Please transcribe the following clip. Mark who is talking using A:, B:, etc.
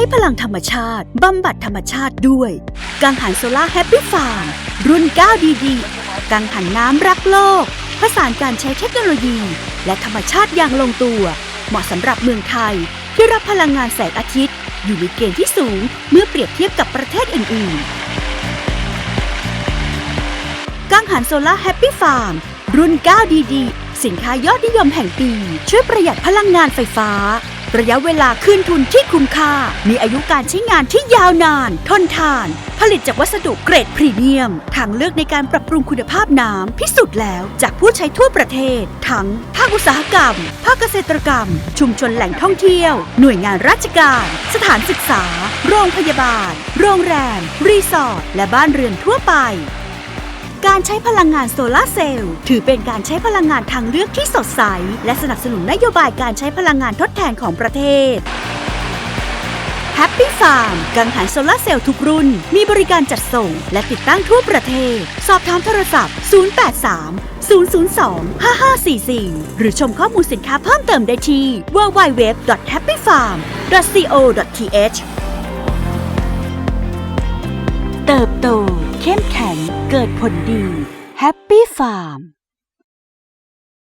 A: ช้พลังธรรมชาติ บำบัดธรรมชาติด้วย กังหันโซล่าแฮปปี้ฟาร์มรุ่น 9DD กังหันน้ำรักโลก ผสานการใช้เทคโนโลยี และธรรมชาติอย่างลงตัว เหมาะสำหรับเมืองไทย ที่รับพลังงานแสงอาทิตย์ อยู่ในเกณฑ์ที่สูง เมื่อเปรียบเทียบกับประเทศอื่นๆ กังหันโซล่าแฮปปี้ฟาร์มรุ่น 9DD สินค้ายอดนิยมแห่งปี ช่วยประหยัดพลังงานไฟฟ้า ระยะเวลาคืนทุนที่คุ้มค่า มีอายุการใช้งานที่ยาวนาน ทนทาน ผลิตจากวัสดุเกรดพรีเมียม ทางเลือกในการปรับปรุงคุณภาพน้ำพิสูจน์แล้วจากผู้ใช้ทั่วประเทศ ทั้งภาคอุตสาหกรรม ภาคเกษตรกรรม ชุมชนแหล่งท่องเที่ยว หน่วยงานราชการ สถานศึกษา โรงพยาบาล โรงแรม รีสอร์ท และบ้านเรือนทั่วไป การใช้พลังงานโซลาร์เซลล์ถือเป็นการใช้พลังงานทางเลือกที่สดใส และสนับสนุนนโยบายการใช้พลังงานทดแทนของประเทศ Happy Farm กังหันโซลาร์เซลล์ทุกรุ่น มีบริการจัดส่ง และติดตั้งทั่วประเทศ สอบถามโทรศัพท์ 083 002 5544 หรือชมข้อมูลสินค้าเพิ่มเติมได้ที่ www.happyfarm.co.th เติบโต เข้มแข็งเกิดผลดี Happy Farm